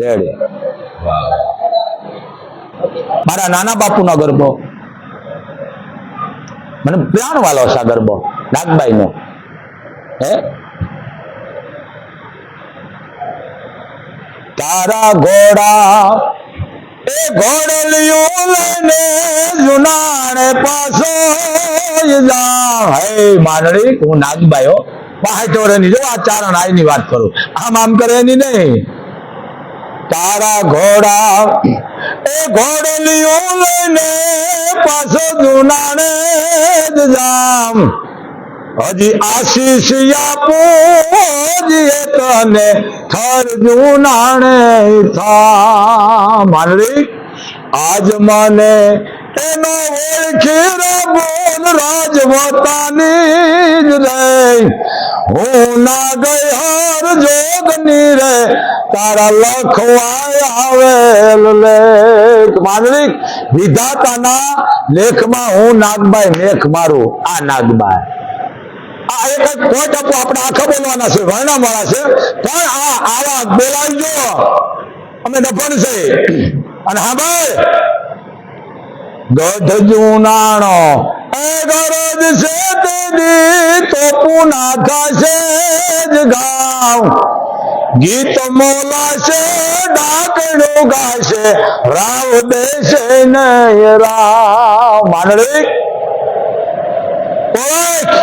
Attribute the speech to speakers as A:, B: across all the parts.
A: Ready મારા નાના બાપુનો ગરબો. મને પ્રાણ વાલો છે ગરબો નાગબાઈ નો હે? તારા ઘોડા, એ ઘોડલિયું લઈને જુનાણે પાછો જા. હે માનડી હું નાગબાઈ હો. ની જો, આ ચારણ આઈની વાત કરું. આમ આમ કરે એની નહીં. તારા ઘોડા, એ ઘોડલીઓ લઈને પાછો દુનાણે જ જામ. હજી આશીષ આપો, હજી તને થર જુનાણે થા માનલી આજ મને એનો ઓળખી બોલ રાજવતાની જ રે. હું ના ગઈ હર તારા લખવાય આવેલ લેખ. માનડી વિધાતાના લેખમાં હું નાગબાઈ મેખ મારું. આ નાગબાઈ. આ એક જ પોઈન્ટ આપો, આપણે આખા બોલવાના છે વર્ણમાળા છે. પણ આ આવા બોલાવજો. અમે ડફણ છે. અને હા ભાઈ ગઢ જુનાણો એ ગરજ છે તેની તો પુના ખાશે જ ગામ ગીત મોલાશે, ડાકણું ગાશે, રાવ દેશે નહીં રાવ. માનડી ઓળખ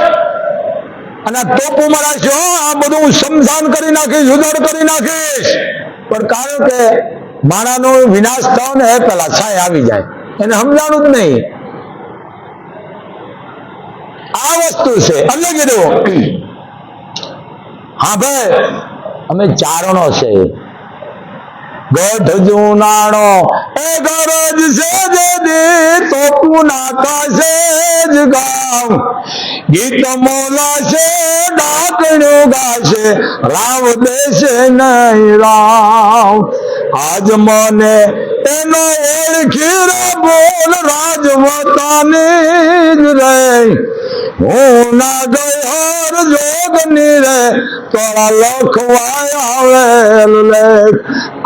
A: અને ટોપુ મરાશો આ બધું હું સમસાન કરી નાખીશ ઉદડ કરી નાખીશ. પણ કારણ કે માણાનો વિનાશ થયો ને પેલા છાય આવી જાય. એને સમજાણું જ નહીં. આ વસ્તુ છે. અમને કીધું, હા ભાઈ, અમે ચારણો છે. ગઢ જુનાણો એ ગરજ છે નાખાશે જ ગામ. ગીત મોલાશે ડાકણું ગાશે. રાવ દેશે નહીં રામ. આજ મને એનો ઓળખી રે બોલ રાજવતાની જ રે હું ના ગઈ હર જોગની રે તોરા લખવાય આવેલ લેખ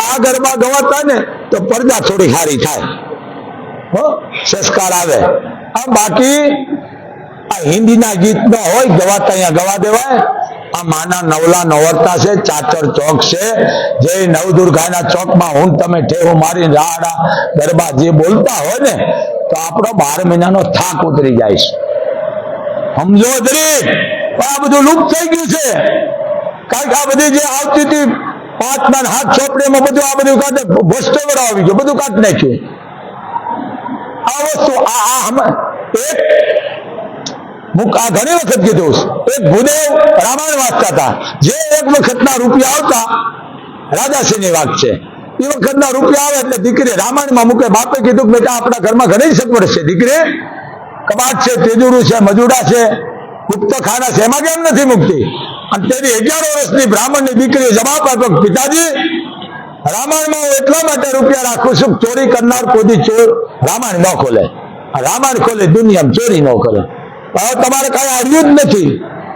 A: આ ગરબા ગવાતા ને તો પડદા થોડી સારી થાય હો સંસ્કાર આવે આ બાકી આ હિન્દીના ગીત ન હોય ગવાતા અહીંયા ગવા દેવાય આ માના નવલા નવરતા છે, ચાચર ચોક છે. જે નવદુર્ગાના ચોકમાં હું તમે ઠેવો મારી રાડા ગરબા જે બોલતા હોય ને, તો આપણો બાર મહિનાનો થાક ઉતરી જાય છે. સમજો દરેક આ બધું લુપ્ત થઈ ગયું છે. કારણ આ બધી જે આવતી હતી પાંચ ના ને હાથ ચોપડીમાં બધું, આ બધું કાઢે ભ્રષ્ટવર આવી ગયો, બધું કાઢ નાખ્યું આ વસ્તુ, આ એક હું આ ઘણી વખત કીધું. એક ભૂદેવ રામાયણ વાંચતા હતા. જે એક વખતના રૂપિયા આવતા, રાજાસિંહની વાત છે. એ વખતના રૂપિયા આવે એટલે દીકરી રામાયણમાં મૂકે. બાપે કીધું કે બેટા આપણા ઘરમાં ઘણી સગવડ છે દીકરી, કબાટ છે તેજુરું છે, મજુડા છે, ગુપ્ત ખાના છે. એમાં કેમ નથી મૂકતી? અને તેની અગિયાર વર્ષની બ્રાહ્મણની દીકરી જવાબ આપ્યો પિતાજી, રામાયણમાં હું એટલા માટે રૂપિયા રાખું છું ચોરી કરનાર કોઈ ચોર રામાયણ ન ખોલે. રામાયણ ખોલે, દુનિયામાં ચોરી ન કરે. હવે તમારે કઈ આવ્યું જ નથી.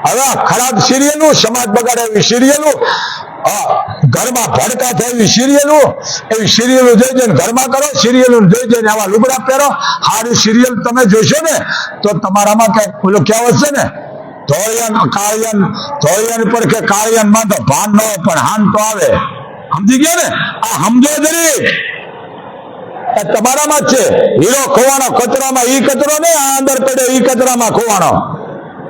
A: હવે ખરાબ સિરિયલો, સમાજ બગાડે એવી સિરિયલો ઘરમાં ભડકા થાય એવી સિરિયલો એવી સિરિયલો જોઈ જઈને ઘરમાં કરો, સિરિયલો જોઈ જઈને આવા લુગડા પહેરો. સારી સિરિયલ તમે જોશો ને, તો તમારામાં કઈ ઓલો કહેવત છે ને? ધોળિયન, કાળિયન, ધોળિયન પર કે કાળિયનમાં તો ભાન ન પણ હાન તો આવે. સમજી ગયા ને? આ સમજો દરેક આ તમારામાં જ છે. હીરો ખોવાનો કચરામાં, ઈ કચરો ને આ અંદર પડ્યો, ઈ કચરામાં ખોવાનો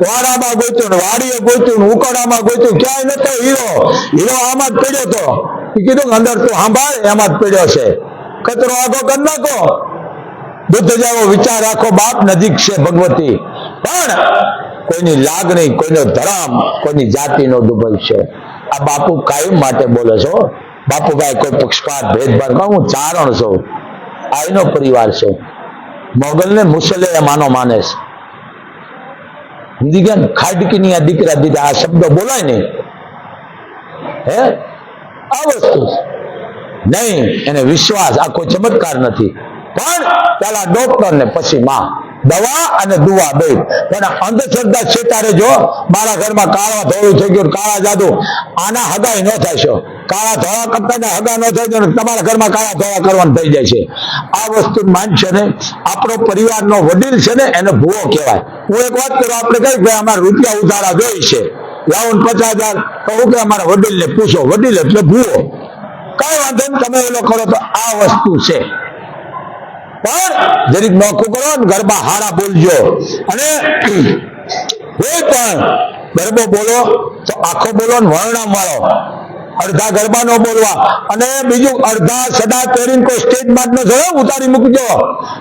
A: વાડામાં ગોત્યું વાડીએ ગોત્યું ઉકડામાં ગોત્યું, ક્યાંય નતો હીરો. હીરો આમાં જ પડ્યો તો. કીધું અંદર તું સાંભળ એમાં જ પડ્યો છે. કચરો આગો કરી નાખો. બુદ્ધ જેવો વિચાર રાખો, બાપ નજીક છે ભગવતી. પણ કોઈની લાગણી, કોઈનો ધરામ, કોઈની જાતિનો દુબઈ છે. આ બાપુ કાયમ માટે બોલે છો બાપુભાઈ કોઈ પક્ષપાત, ભેદભાવ હું ચારણ છું. આ એનો પરિવાર છે. મોગલને મુસલે માનો માને છે. સમજી ગયા ને આ દીકરા દીધા, આ શબ્દ બોલાય નહીં. હે? આ વસ્તુ નહીં, એને વિશ્વાસ આ કોઈ ચમત્કાર નથી. પણ પેલા ડોક્ટર ને પછી માં. દવા અને દુવા બે. પણ અંધશ્રદ્ધા છેતારે જો મારા ઘરમાં કાળા ધોળું થઈ ગયું, કાળા જાદુ, આના હગાઈ ન થશો કાળા ધોળા કરતા હગા ન થઈ જાય તમારા ઘરમાં કાળા ધોળા કરવાનું થઈ જાય છે. આ વસ્તુ માન છે ને, આપણો પરિવારનો વડીલ છે ને, એને ભૂવો કહેવાય. હું એક વાત કરું, આપણે કઈ ભાઈ, અમારે રૂપિયા ઉધારા જોઈ છે. લાવો પચાસ હજાર. તો હું કે અમારા વડીલને પૂછો, વડીલ એટલે ભૂવો. કઈ વાંધો તમે એલો કરો તો આ વસ્તુ છે. પણ જરીક નોખું કરો ને ગરબા હારા બોલજો. અને કોઈ પણ ગરબો બોલો તો આખો બોલો ને વર્ણમ વાળો અડધા ગરબા નો બોલવા. અને બીજું અડધા સદા પહેરીને કોઈ સ્ટેજમાં ન ઉતારી મૂકજો.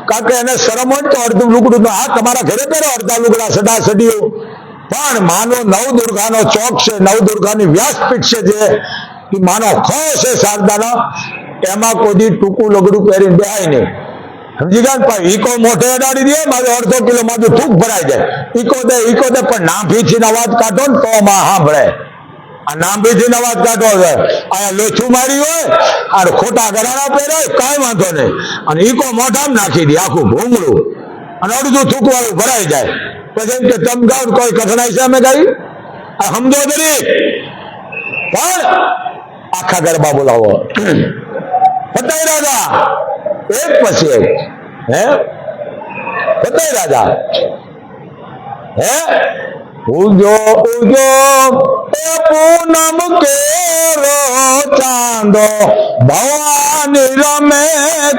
A: કારણ કે એને શરમ હોય તો અડધું લુગડું હા, તમારા ઘરે પહેરો અડધા લુગડા સદા સડીઓ પણ માનો નવ દુર્ગાનો ચોક છે, નવ દુર્ગાની વ્યાસપીઠ છે જે. માનો ખો છે શારદાનો. એમાં કોઈ ટૂંકું લગડું પહેરીને બેહાય નહીં. સમજી ગયા પણ ઈકો મોઢે અડાડી દે, મારે અડધો કિલો મારું થૂક ભરાઈ જાય. ઈકો દે ઈકો દે, પણ નામ નાભીથી અવાજ કાઢો ને તો માં સાંભળે. આ નામ નાભીથી અવાજ કાઢો છે આ લોચું મારી હોય આ ખોટા ગરાણા પહેરે કાંઈ વાંધો નહીં. અને ઈકો મોઢામાં નાખી દે, આખું ભૂંગળું. અને અડધું થૂક વાળું ભરાઈ જાય. પછી એમ કે, તમ ગાઉ કોઈ કઠણાઈ છે અમે ગાઈ આ સમજો દરેક પણ આખા ગરબા બોલાવો. ફટાઈ રાજા. એક પછી એક હે? બતાય રાજા. હે? ઉજો ઉજો એ પૂનમ કેરો ચાંદો. ભવાની રમે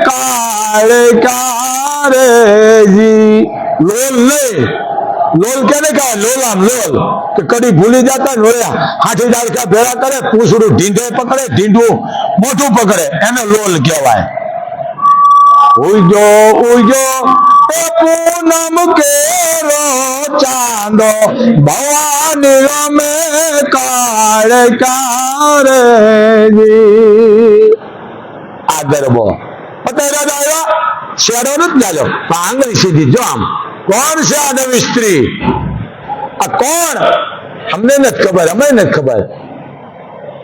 A: કાળે કારેજી લોલ નહીં લોલ કેને કહે લોલ આમ લોલ. કે કડી ભૂલી જતા લોયા હાથી દાડકા ભેળા કરે, પૂછડું ઢીંઢે પકડે, ઢીંઢું મોઢું પકડે. એને લોલ કહેવાય. ઉજો ઉજો એ પૂનમ કેરો ચાંદો. ભવાની રમે કાળે કારે આ ગરબો. રાજા આવ્યા? નથી જાજો પણ આંગળી સીધી, જો આમ. કોણ છે આ નવી સ્ત્રી? આ કોણ? અમને નથી ખબર, અમને નથી ખબર.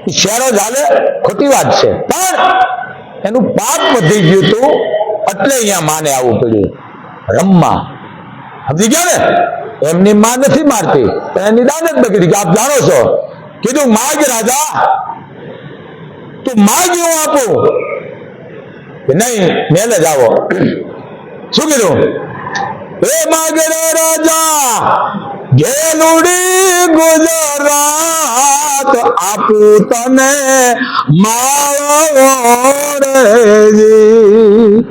A: શેરો ચાલે ખોટી વાત છે. પણ એનું પાપ વધી ગયું હતું. એટલે અહીંયા માને આવવું પડ્યું રમવા સમજી ગયા ને? એમની માં નથી મારતી. એની દાનત બગડી આપ જાણો છો. કીધું માગ રાજા, તું માગ હું આપું. કે નહીં મેલે જ આવો. શું કીધું? એ માગરો રાજા, ઘેલુડી ગુજરાત આપું તને માળો રેજી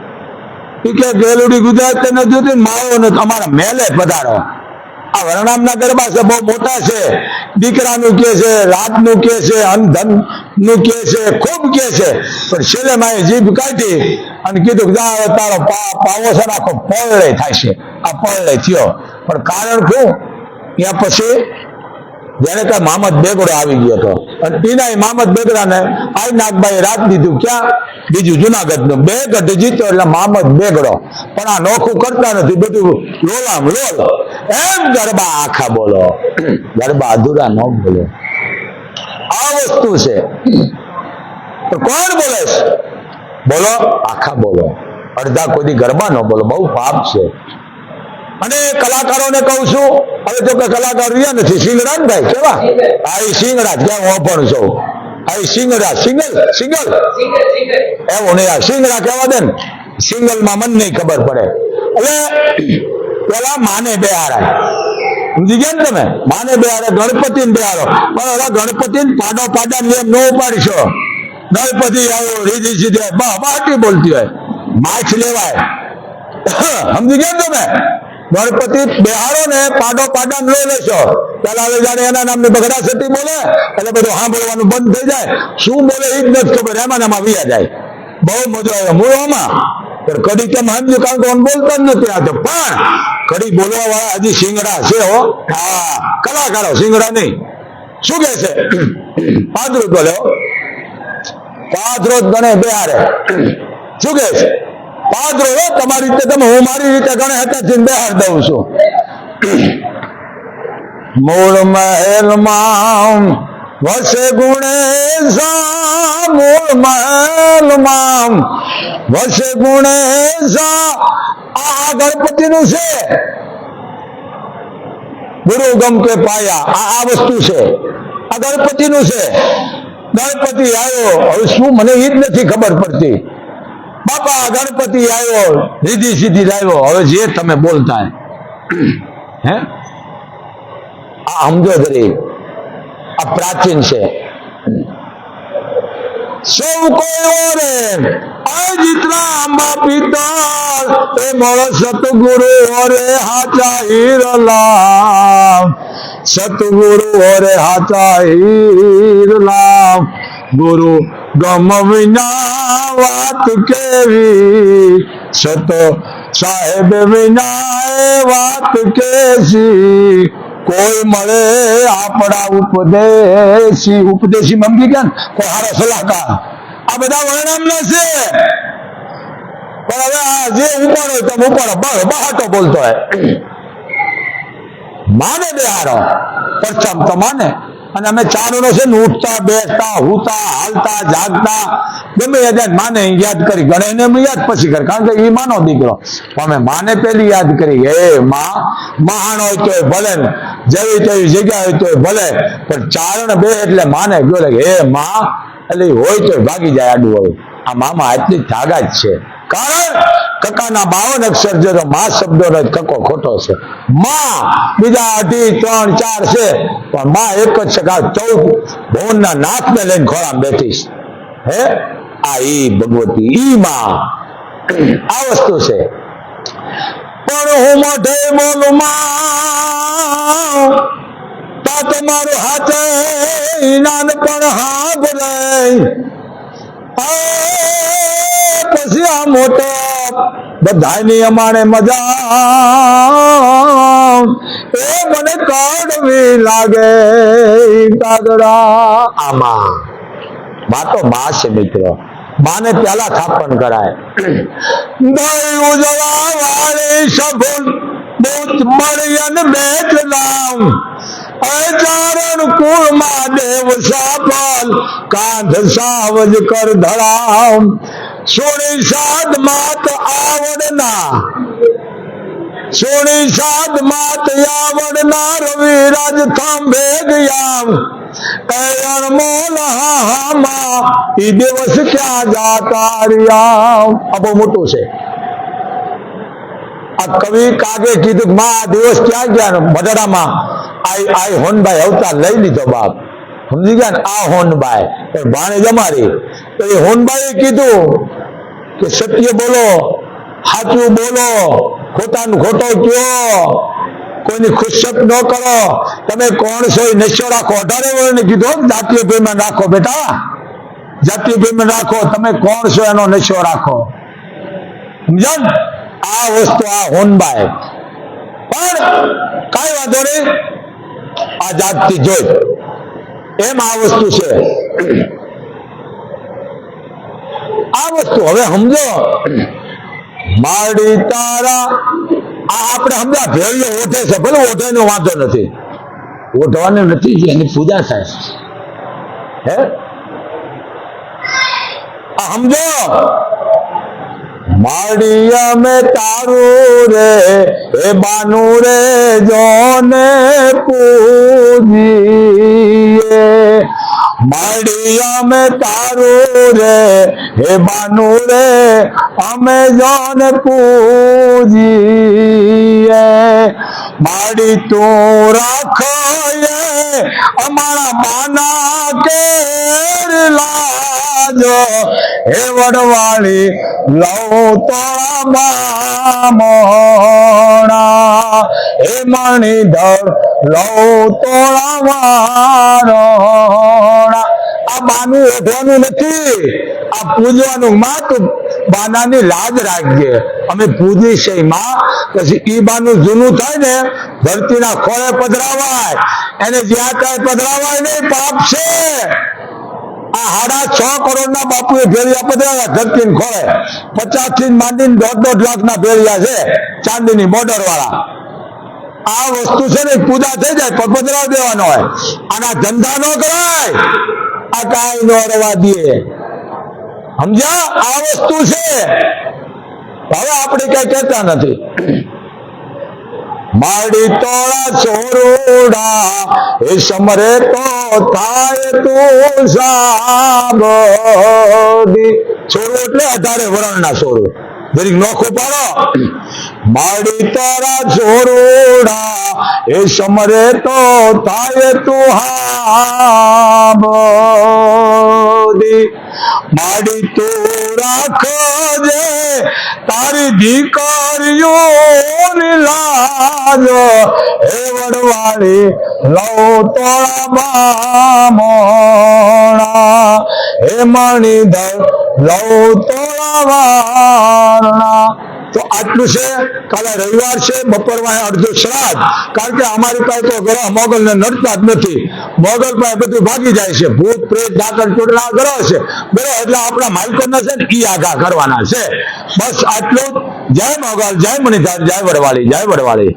A: કે ગેલુડી ગુજરાત ને જોતી માવો ને તમારા મેલે પધારો. આ વરણામના ગરબા છે, બહુ મોટા છે. દીકરાનું કે છે, રાતનું કે છે અનધનનું કે છે, ખૂબ કે છે. પણ છેલ્લે માએ જીભ કાઢી અને કીધું જા હવે તારો પાવો છે આખો પળલે થાય છે. આ પળલે થયો. પણ કારણ શું? ત્યાં પછી જેને ત્યાં મામદ બેગડો આવી ગયો હતો. અને તેના મામદ બેગડાને આઈ નાગભાઈ રાત દીધું. ક્યાં? બીજું જુનાગઢનું બે ગઢ જીત્યો એટલે મામદ બેગડો. પણ આ નોખું કરતા નથી. બધું લોલામ લોલ. એમ ગરબા આખા બોલો. ગરબા અધૂરા ન બોલો. આ વસ્તુ છે. તો કોણ બોલે છે? બોલો, આખા બોલો. અડધા કોઈ ગરબા ન બોલો. બહુ પાપ છે. અને કલાકારોને કહું છું, હવે તો કે કલાકાર રહ્યા નથી. સિંગડા ને ભાઈ, કેવા? આ ઈ સિંગડા, ક્યાં હું પણ છું. આ એ સિંગડા, સિંગલ સિંગલ. એવું નહીં, આ સિંગડા કહેવા દે ને સિંગલમાં મન નહીં ખબર પડે. એટલે પેલા માને બેહારાય સમજી ગયા ને તમે? માને બેહારે ગણપતિ ને બેહારો પણ હવે ગણપતિ પાડો પાડા ને એમ ન ઉપાડશો. ગણપતિ આવો રીધી સીધી, બા બાટી બોલતી હોય. માછ લેવાય. સમજી ગયા ને તમે? ગણપતિ બેહાડો ને પાડો પાડા ન લઈ લેશો. પેલા જાણે એના નામની બગડા સતી બોલે, એટલે બધું સાંભળવાનું બંધ થઈ જાય. શું બોલે એ જ નથી ખબર, એમાં એમાં વિયા જાય. બહુ મજા આવે મૂળોમાં. પણ કડી કેમ સમજ્યું? કારણ કે બોલતા જ નથી આ તો. પણ કડી બોલવા વાળા હજી સિંગડા છે હો. હા કલાકારો સિંગડા નહીં. શું કે છે? પાદરું બોલે હો. પાદરો જ ગણે બિહારે શું કે છે? પાદરો હો તમારી રીતે તમે હું મારી રીતે ગણે હતા બેહાર દઉં છું. મૂળ મહેલમાં વસે ગુણેશા મૂળ મહેલમાં વસે ગુણેશા આ ગણપતિનું છે. ગુરુ ગમ કે પાયા, આ આ વસ્તુ છે. આ ગણપતિ નું છે. ગણપતિ આવ્યો, હવે શું મને એ જ નથી ખબર પડતી. બાપા, ગણપતિ આવ્યો રીધી સીધી આવ્યો. હવે જે તમે બોલતા હે આ સમજો જરી. આ પ્રાચીન છે. સૌ કોઈ ઓરે આ જીતના આંબા પિતળ એ મોરો સતગુરુ ઓરે હાચા હીરલા સતગુરુ ઓરે હાચા હીરલા ગુરુ ગમ વિના વાત કેવી સત સાહેબ વિના એ વાત કેસી કોઈ મળે આપણા ઉપદેશી ઉપદેશી મમ્મી કે કોઈ હારો સલાહકાર આ બધા વર્ણન છે પણ હવે આ જે ઉપાડો તમે ઉપાડો બસ બહાટો બોલતો હોય માને બે હારો પરચમ તો માને અને અમે ચારો છે ને ઉઠતા, બેસતા, હુતા, હાલતા, જાગતા, ગમે યાદ માને યાદ કરી ગણે, એને યાદ પછી કરે, કારણ કે એ માનો દીકરો. અમે માને પેલી યાદ કરી હે માં, મહાન હોય તો ભલે ને, જેવી તેવી જગ્યા હોય તો ભલે, પણ ચારણ બે એટલે માને, ગયો હે માં, એટલે હોય તો ભાગી જાય આડું હોય. આ મામા ધાગા જ છે. કારણ કકાના બાવન અક્ષર છે તો મા શબ્દો નો કકો ખોટો છે. માં બીજા અઢી, ત્રણ, ચાર છે, પણ માં એક જ છે ચૌદ ભુવનના નાથને લઈને ખોરામ બેઠીશ હે? આ ઈ ભગવતી, ઈ માં. આ વસ્તુ છે. પણ હું મોઢે બોલું, માં તા તમારું હાથે નાનપણ હાભરે આ પછી આ મોટો બધાની અમારે મજા. એ મને કડવી લાગે કાગડા. આમાં. મા તો મા છે મિત્રો. માને પેલા થાપણ કરાય. દઈ ઉજવા વાળી સફળ બુત અને બેચ નામ અચારણ કુળમાં દેવ સાપલ, કાંધ સાવજ કર ધરામ સોની સાદ માત આવડના. સોની સાદ માત આવડના રવિ રાજ થાંભે ગયામ. અણમોલ હામાં ઈ દિવસ ક્યાં જાતા મોટું છે. આ કવિ કાગે કીધું, માં, આ દિવસ ક્યાં ગયા મઢડામાં આઈ આઈ હોનભાઈ અવતાર લઈ લીધો બાપ. સમજી ગયા ને? આ હોનભાઈ ભાણે જમારી તો એ હોનભાઈ કીધું કે, સત્ય બોલો, સાચું બોલો, ખોટાનું ખોટો કયો, કોઈની ખુશક ન કરો. તમે કોણ છો એ નશો રાખો. અઢારે વર્ષને કીધું જાતીય પ્રેમ રાખો બેટા. જાતીય પ્રેમ રાખો. તમે કોણ છો એનો નશો રાખો. સમજ્યા ને? આ વસ્તુ આ હોનબાઈ પણ કઈ વાંધો નહીં. આ જાતથી જોઈ. એમ આ વસ્તુ છે. આ વસ્તુ હવે સમજો. માડી તારા આ આપણે સમજા ભેળીઓ ઓઠે છે. ભલે ઓઠેનો વાંધો નથી. ઓઢવાની નથી એની પૂજા થાય. હે? આ સમજો. માડિયા મે તારું રે, એ બાનું રે જોને પૂજીએ. માડિયા મે તારું રે, એ બાનું રે, અમે જોને પૂજીએ. માડી તું રાખે અમારા માના કેર લાજો. હે વડવાળી, લઉં તોળા મોણા હે દળ લઉં તોળા મારોણા આ બાનું ઓઢવાનું નથી. આ પૂજવાનું માં તું બાનાની લાજ રાખજે. અમે પૂજી છે માં. પછી ઈ બાનું જૂનું થાય ને, ધરતીના ખોળે પધરાવાય. એને જ્યાં ત્યાં પધરાવાય નહીં, પાપ છે. આ સાડા છ કરોડ ના બાપુએ ભેળિયા પધરાવ્યા ધરતી ખોળે. પચાસથી માંડીને દોઢ દોઢ લાખ ના ભેળિયા છે ચાંદીની બોર્ડર વાળા આ વસ્તુ છે ને પૂજા થઈ જાય પણ દેવાનો હોય. આના ધંધા નો કરાય. આ કાંઈ નો રવા દે સમજ્યા? આ વસ્તુ છે. હવે આપણે કઈ કહેતા નથી. માડી તોળા છોરોડા એ સમરે તો થાય તું સાબદી છોરો એટલે અઢારે વરણના છોરો જરીક નોખું પાડો માડી તારા છોરોડા એ સમરે તો થાય તું હાબદી માડી તું રાખજે તારી દીકરીઓ લાજ. એ વડવાળી લવ તોળા બામણા. મણી મણિધર લવ તો આટલું છે. કાલે રવિવાર છે. બપોરમાં અડધો શ્રાદ્ધ. કારણ કે અમારી પાસે તો ગ્રહ મોગલ ને નડતા જ નથી. મોગલ પાસે બધું ભાગી જાય છે. ભૂત, પ્રેત ડાકર ચોટલા ગ્રહ છે. બરાબર? એટલે આપણા માલિકો છે ને, ઈ આઘા કરવાના છે. બસ આટલું. જય મોગલ, જય મણિધાર, જય વડવાળી જય વડવાળી.